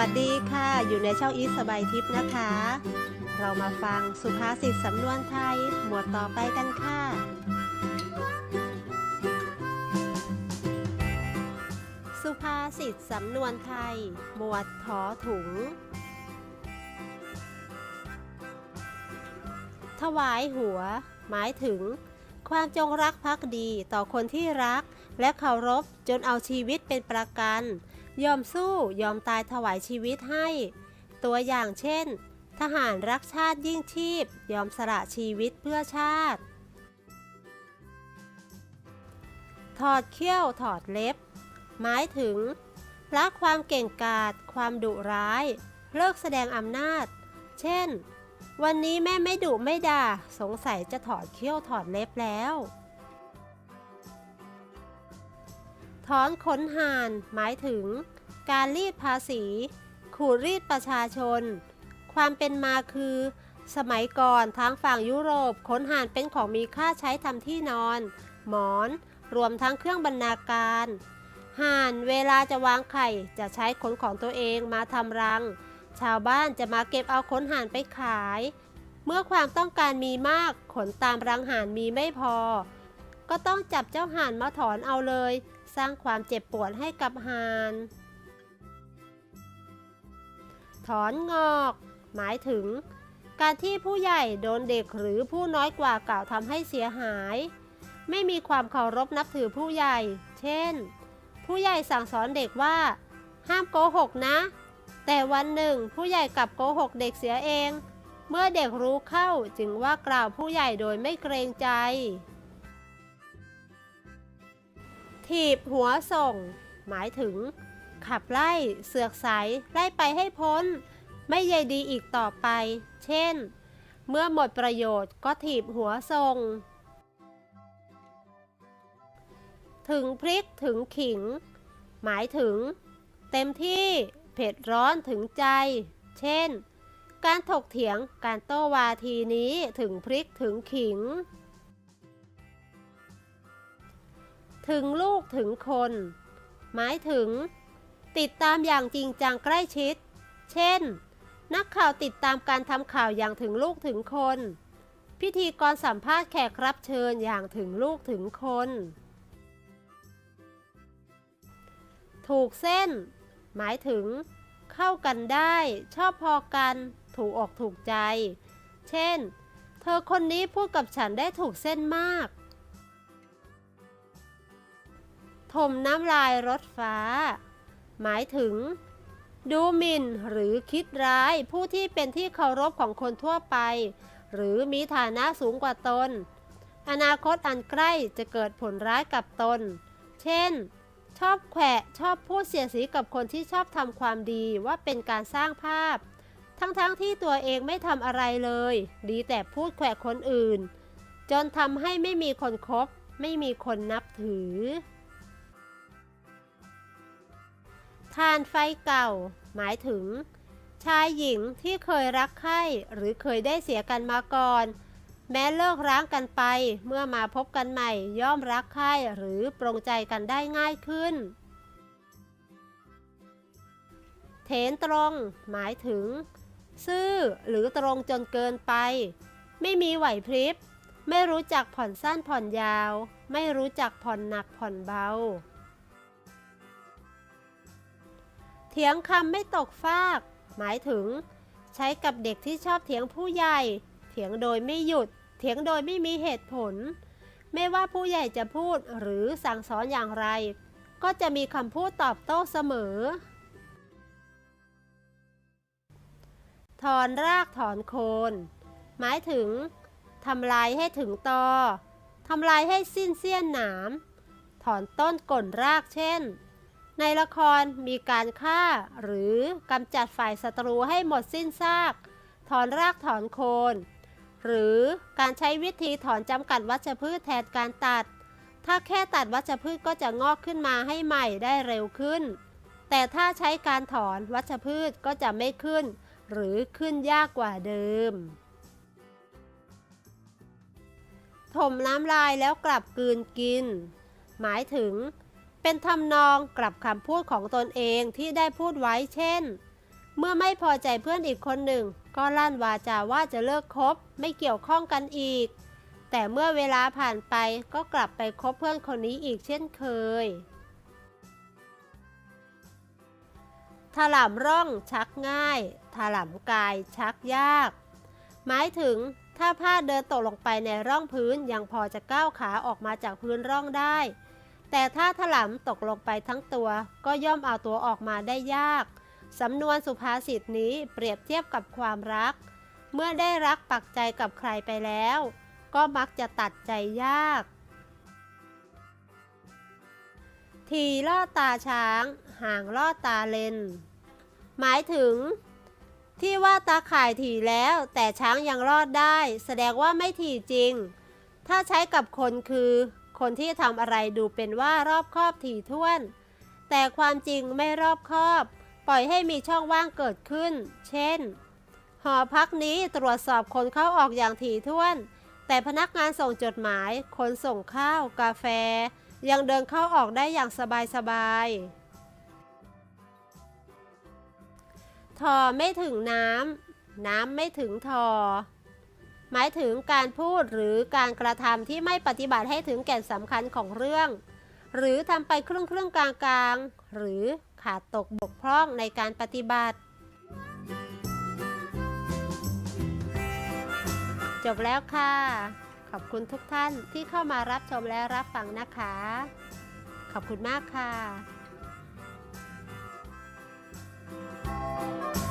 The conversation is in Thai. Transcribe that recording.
วัสดีค่ะ อยู่ในช่องอีสบายทิพย์นะคะ เรามาฟังสุภาษิตสำนวนไทย หมวดต่อไปกันค่ะ สุภาษิตสำนวนไทย หมวดถอถุง ถวายหัว หมายถึง ความจงรักภักดีต่อคนที่รัก และเคารพจนเอาชีวิตเป็นประกัน ยอมสู้ยอมตายถวายชีวิตให้ ตัวอย่างเช่น ทหารรักชาติยิ่งชีพ ยอมสละชีวิตเพื่อชาติ ถอดเขี้ยวถอดเล็บ หมายถึงละความเก่งกาจความดุร้าย เลิกแสดงอำนาจ เช่น วันนี้แม่ไม่ดุไม่ด่า สงสัยจะถอดเขี้ยวถอดเล็บแล้ว ถอนขนห่าน หมายถึง การรีดภาษี ขูดรีดประชาชน ความเป็นมาคือ สมัยก่อนทางฝั่งยุโรปขนห่านเป็นของมีค่าใช้ทำที่นอน หมอน รวมทั้งเครื่องบรรณาการห่านเวลาจะวางไข่จะใช้ขนของตัวเองมาทำรัง ชาวบ้านจะมาเก็บเอาขนห่านไปขาย เมื่อความต้องการมีมากขนตามรังห่านมีไม่พอ ก็ต้องจับเจ้าห่านมาถอนเอาเลย สร้างความเจ็บปวดให้กับหาน ถอนงอก หมายถึง การที่ผู้ใหญ่โดนเด็กหรือผู้น้อยกว่ากล่าวทำให้เสียหาย ไม่มีความเคารพนับถือผู้ใหญ่ เช่น ผู้ใหญ่สั่งสอนเด็กว่า ห้ามโกหกนะ แต่วันหนึ่งผู้ใหญ่กลับโกหกเด็กเสียเอง เมื่อเด็กรู้เข้าจึงว่ากล่าวผู้ใหญ่โดยไม่เกรงใจ ถีบหัวส่ง หมายถึง ขับไล่เสือกใสไล่ไปให้พ้น ไม่ใยดีอีกต่อไป เช่น เมื่อหมดประโยชน์ก็ถีบหัวส่ง ถึงพริกถึงขิง หมายถึง เต็มที่เผ็ดร้อนถึงใจ เช่น การถกเถียงการโต้วาทีนี้ถึงพริกถึงขิง ถึงลูกถึงคน หมายถึง ติดตามอย่างจริงจังใกล้ชิด เช่น นักข่าวติดตามการทำข่าวอย่างถึงลูกถึงคน พิธีกรสัมภาษณ์แขกรับเชิญอย่างถึงลูกถึงคน ถูกเส้น หมายถึง เข้ากันได้ ชอบพอกัน ถูกอกถูกใจ เช่น เธอคนนี้พูดกับฉันได้ถูกเส้นมาก ถมน้ำลายรถฟ้า หมายถึง ดูหมิ่นหรือคิดร้ายผู้ที่เป็นที่เคารพของคนทั่วไป หรือมีฐานะสูงกว่าตน อนาคตอันใกล้จะเกิดผลร้ายกับตน เช่น ชอบแขวะชอบพูดเสียสีกับคนที่ชอบทำความดีว่าเป็นการสร้างภาพ ทั้งๆทที่ตัวเองไม่ทำอะไรเลย ดีแต่พูดแขวะคนอื่น จนทำให้ไม่มีคนคบ ไม่มีคนนับถือ ทานไฟเก่า หมายถึง ชายหญิงที่เคยรักใคร่หรือเคยได้เสียกันมาก่อน แม้เลิกร้างกันไปเมื่อมาพบกันใหม่ย่อมรักใคร่หรือปรงใจกันได้ง่ายขึ้น เถนตรง หมายถึง ซื่อหรือตรงจนเกินไป ไม่มีไหวพริบ ไม่รู้จักผ่อนสั้นผ่อนยาว ไม่รู้จักผ่อนหนักผ่อนเบา เถียงคำไม่ตกฟาก หมายถึง ใช้กับเด็กที่ชอบเถียงผู้ใหญ่ เถียงโดยไม่หยุด เถียงโดยไม่มีเหตุผล ไม่ว่าผู้ใหญ่จะพูดหรือสั่งสอนอย่างไร ก็จะมีคำพูดตอบโต้เสมอ ถอนรากถอนโคน หมายถึงทำลายให้ถึงตอทำลายให้สิ้นเสี้ยนหนาม ถอนต้นก่นรากเช่น ในละครมีการฆ่าหรือกำจัดฝ่ายศัตรูให้หมดสิ้นซาก ถอนรากถอนโคน หรือการใช้วิธีถอนจำกัดวัชพืชแทนการตัด ถ้าแค่ตัดวัชพืชก็จะงอกขึ้นมาให้ใหม่ได้เร็วขึ้น แต่ถ้าใช้การถอนวัชพืชก็จะไม่ขึ้น หรือขึ้นยากกว่าเดิม ถมน้ำลายแล้วกลับกลืนกิน หมายถึง เป็นทำนองกลับคำพูดของตนเองที่ได้พูดไว้เช่น เมื่อไม่พอใจเพื่อนอีกคนหนึ่ง ก็ลั่นวาจาว่าจะเลิกคบไม่เกี่ยวข้องกันอีก แต่เมื่อเวลาผ่านไปก็กลับไปคบเพื่อนคนนี้อีกเช่นเคยถลำร่องชักง่าย ถลำกายชักยาก หมายถึงถ้าผ้าเดินตกลงไปในร่องพื้นยังพอจะก้าวขาออกมาจากพื้นร่องได้ แต่ถ้าถลำตกลงไปทั้งตัวก็ย่อมเอาตัวออกมาได้ยาก สำนวนสุภาษิตนี้เปรียบเทียบกับความรัก เมื่อได้รักปักใจกับใครไปแล้ว ก็มักจะตัดใจยาก ทีล่อตาช้าง ห่างล่อตาเลน หมายถึง ที่ว่าตาข่ายถี่แล้วแต่ช้างยังรอดได้ แสดงว่าไม่ถี่จริง ถ้าใช้กับคนคือ คนที่ทำอะไรดูเป็นว่ารอบคอบถี่ถ้วน แต่ความจริงไม่รอบคอบ ปล่อยให้มีช่องว่างเกิดขึ้น เช่น หอพักนี้ตรวจสอบคนเข้าออกอย่างถี่ถ้วน แต่พนักงานส่งจดหมาย คนส่งข้าว กาแฟ ยังเดินเข้าออกได้อย่างสบายๆทอไม่ถึงน้ำน้ำไม่ถึงทอ หมายถึงการพูดหรือการกระทำที่ไม่ปฏิบัติให้ถึงแก่นสำคัญของเรื่อง หรือทำไปครึ่งครึ่งกลางกลางหรือขาดตกบกพร่องในการปฏิบัติ จบแล้วค่ะ ขอบคุณทุกท่านที่เข้ามารับชมและรับฟังนะคะ ขอบคุณมากค่ะ Thank you.